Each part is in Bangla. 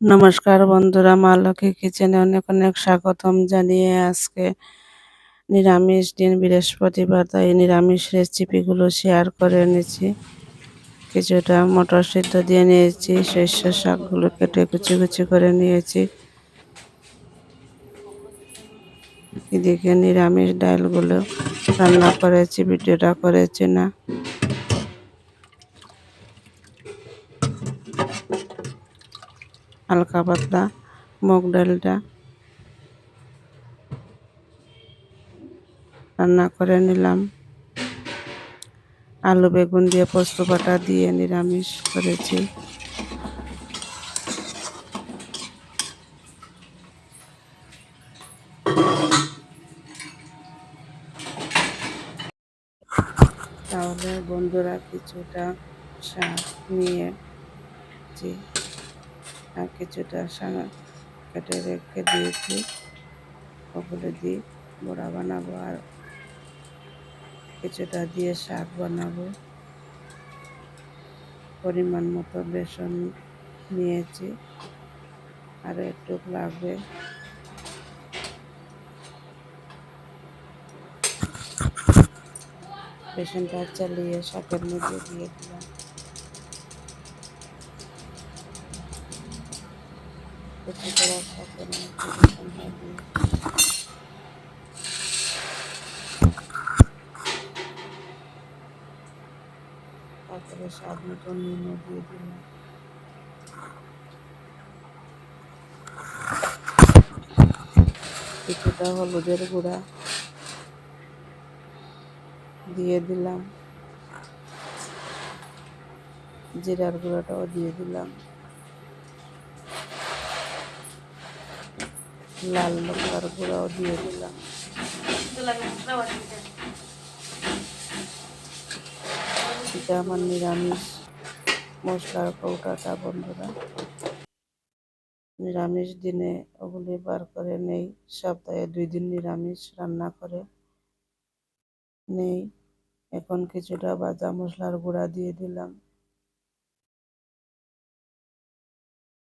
নমস্কার বন্ধুরা, মা লক্ষ্মী কিচেনে অনেক অনেক স্বাগতম জানিয়ে আজকে নিরামিষ দিন, বৃহস্পতিবার, তাই নিরামিষ রেসিপিগুলো শেয়ার করে এনেছি। কিছুটা মটর সিদ্ধ দিয়ে নিয়েছি শস্য শাকগুলো কেটে কুচি কুচি করে নিয়েছি। এদিকে নিরামিষ ডালগুলো রান্না করেছি, ভিডিওটা করেছি না। হালকা পাতলা মুগ ডালটা রান্না করে নিলাম। আলু, বেগুন দিয়ে পোস্ত বাটা দিয়ে নিরামিষ করেছি। তাহলে বন্ধুরা কিছুটা নিয়েছি আর কিছুটা শাক কেটে রেখে দিয়েছি। ওগুলো দিয়ে বড়া বানাবো আর কিছুটা দিয়ে শাক বানাবো। পরিমাণ মতো বেসন নিয়েছি। আর একটু লাগবে। বেসনটা চালিয়ে শাকের মধ্যে দিয়ে কুচি করা বেসনটা দিয়ে তারপরে স্বাদ মতো নুনও দিয়ে দিলাম কিছুটা হলুদের গুঁড়া দিয়ে দিলাম। জিরার গুঁড়াটাও দিয়ে দিলাম। লাল লঙ্কার গুঁড়াও দিয়ে দিলাম। এটা আমার নিরামিষ মশলার কৌটাটা, বন্ধুরা। নিরামিষ দিনে ওগুলি বার করে নেই, সপ্তাহে দুই দিন নিরামিষ রান্না করে নেই। এখন কিছুটা বাজা মশলার গুঁড়া দিয়ে দিলাম।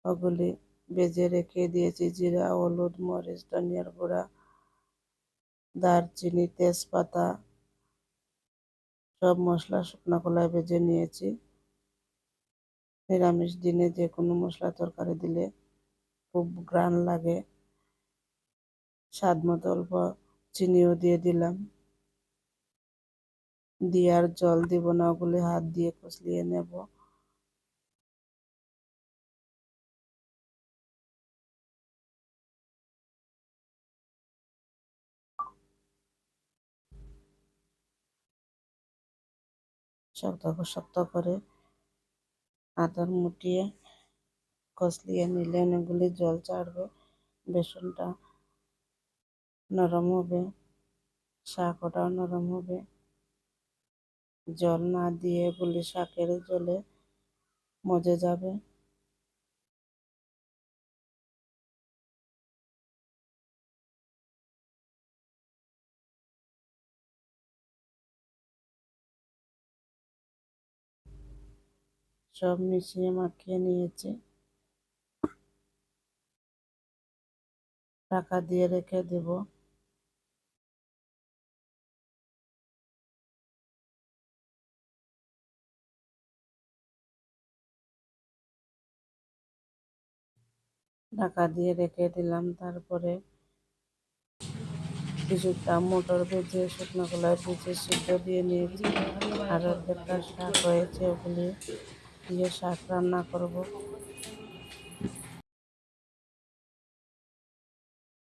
ওগুলি বেজে রেখে দিয়েছি জিরা, হলুদ, মরিচ, ধনিয়ার গুঁড়া, দারচিনি, তেজপাতা, সব মশলা শুকনো কলায় ভেজে নিয়েছি। নিরামিষ দিনে যে কোনো মশলা তরকারি দিলে খুব গ্রান লাগে। স্বাদ মতো অল্প চিনিও দিয়ে দিলাম। দিয়ে আর জল দিব না, ওগুলি হাত দিয়ে কষলিয়ে নেব। শক্ত শক্ত করে। আদর মুটিয়ে কষলিয়ে নিলে অনেকগুলি জল ছাড়বে, বেসনটা নরম হবে শাক ওটাও নরম হবে। জল না দিয়ে এগুলি শাকের জলে মজে যাবে। সব মিশিয়ে মাখিয়ে নিয়েছি। ঢাকা দিয়ে রেখে দেব। ঢাকা দিয়ে রেখে দিলাম, তারপরে কিছুটা মোটর ভেজে, শুকনো কলায় ভেজে সিদ্ধ দিয়ে নিয়েছি। আর অর্ধেকটা শাক হয়েছে ওগুলি। দিয়ে শাক রান্না করব।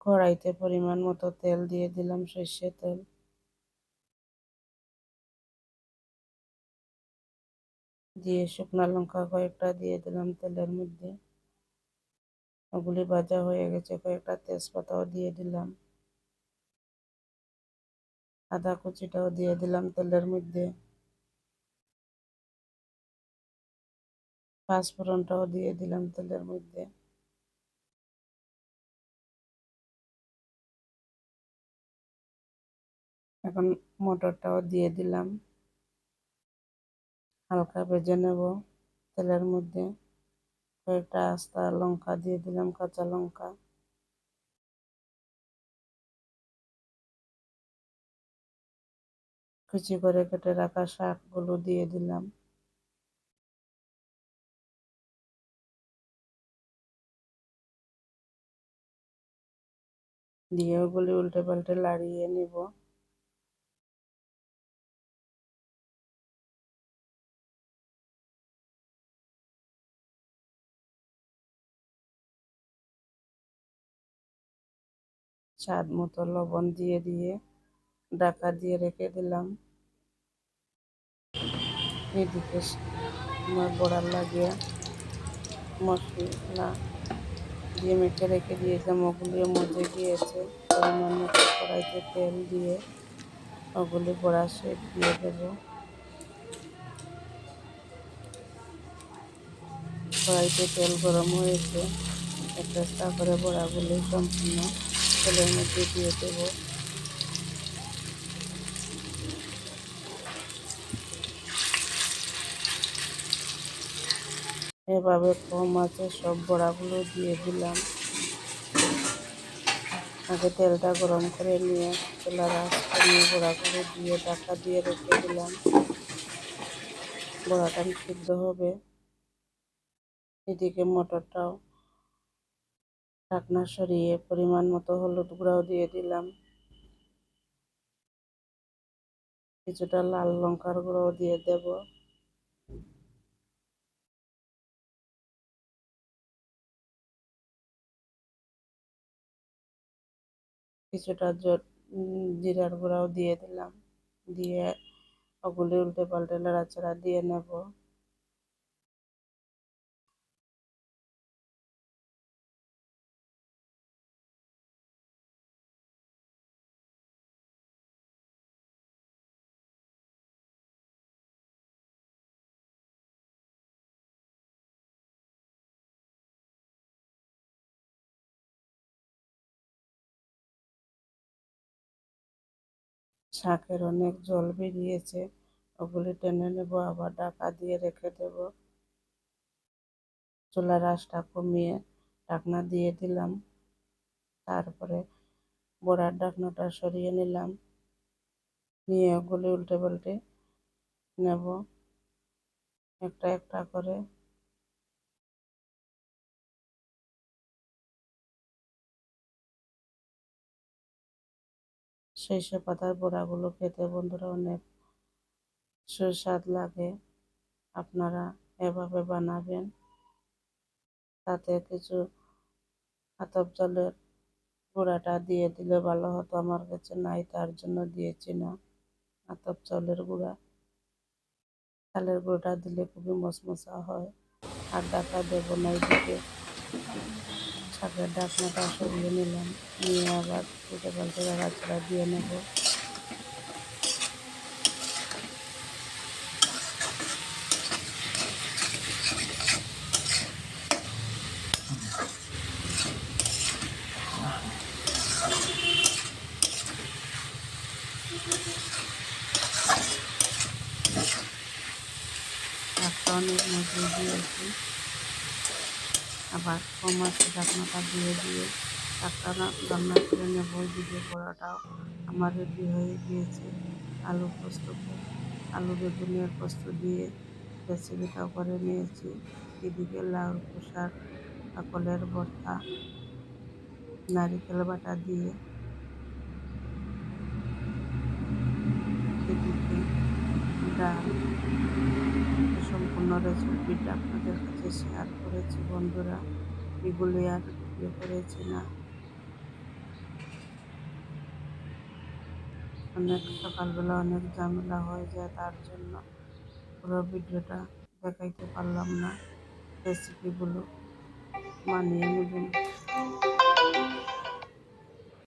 কড়াইতে পরিমাণ মতো তেল দিয়ে দিলাম সর্ষে তেল। দিয়ে শুকনো লঙ্কা কয়েকটা দিয়ে দিলাম তেলের মধ্যে। ওগুলি ভাজা হয়ে গেছে, কয়েকটা তেজপাতাও দিয়ে দিলাম। আদা কুচিটাও দিয়ে দিলাম তেলের মধ্যে। পাঁচফোড়নটাও দিয়ে দিলাম তেলের মধ্যে। এখন মটরটাও দিয়ে দিলাম। হালকা ভেজে নেব তেলের মধ্যে। কয়েকটা আস্তা লঙ্কা দিয়ে দিলাম, কাঁচা লঙ্কা। কুচি করে কেটে রাখা শাকগুলো দিয়ে দিলাম। দিয়ে ওগুলি উল্টে পাল্টে লাড়িয়ে নিব। স্বাদ মতো লবণ দিয়ে দিয়ে ডাকা দিয়ে রেখে দিলাম। এদিকে আমার বড়ার লাগিয়ে মশলা। দিয়ে মেখে রেখে দিয়েছিলাম। ওগুলিও মজে গিয়েছে কড়াইতে তেল দিয়ে ওগুলি বড়া শেপ দিয়ে দেবো। কড়াইতে তেল গরম হয়েছে। একটা করে বড়াগুলি সম্পূর্ণ তেলের মধ্যে দিয়ে দেবো। এভাবে কম আছে, সব বড়াগুলো দিয়ে দিলাম। আগে তেলটা গরম করে নিয়ে চুলার নিয়ে বড়াগুলো দিয়ে ঢাকা দিয়ে রেখে দিলাম। বড়াটা সিদ্ধ হবে। এদিকে মটরটাও ঢাকনা সরিয়ে পরিমাণ মতো হলুদ গুঁড়াও দিয়ে দিলাম। কিছুটা লাল লঙ্কার গুঁড়োও দিয়ে দেব। কিছুটা জিরার গুঁড়াও দিয়ে দিলাম। দিয়ে ওগুলি উল্টে পাল্টে নাড়াচাড়া দিয়ে নেব। শাকের অনেক জল বেরিয়েছে। ওগুলি টেনে নেব, আবার ঢাকা দিয়ে রেখে দেব। চুলার আঁচটা কমিয়ে ঢাকনা দিয়ে দিলাম। তারপরে বড়ার ঢাকনাটা সরিয়ে নিলাম। নিয়ে ওগুলি উল্টে পাল্টে নেব। একটা একটা করে সর্ষে পাতার বড়াগুলো খেতে বন্ধুরা অনেক সুস্বাদ লাগে। আপনারা এভাবে বানাবেন, তাতে কিছু আতপ জলের গুঁড়াটা দিয়ে দিলে ভালো হতো। আমার কাছে নাই, তার জন্য দিয়েছি না। আতপ চাউলের গুঁড়া, চালের গুঁড়োটা দিলে খুবই মশমশা হয়। আর ডাকা দেবো না দিকে শাকের ডাকনাটা সরিয়ে নিলাম। নিয়ে আবার উল্টে পাল্টে নাড়াচাড়া দিয়ে নেব। অনেক মজুর দিয়েছি আবার কম ঢাকনাটা দিয়ে দিয়ে একটা রান্না করে নেব। দিকে বড়াটাও আমার রেডি হয়ে গিয়েছে। আলু পোস্ত আলু বেগুনের পোস্ত দিয়ে রেসিপিটাও করে নিয়েছি। এদিকে লাউ পোশাক কাকলের ভর্তা, নারিকেল বাটা দিয়ে এদিকে ডাল সম্পূর্ণ রেসিপিটা আপনাদের কাছে শেয়ার করেছি, বন্ধুরা। এগুলি আর ইয়ে করেছি না। অনেক সকালবেলা অনেক ঝামেলা হয়ে যায়, তার জন্য পুরো ভিডিওটা দেখাইতে পারলাম না। রেসিপিগুলো মানিয়ে নেবেন।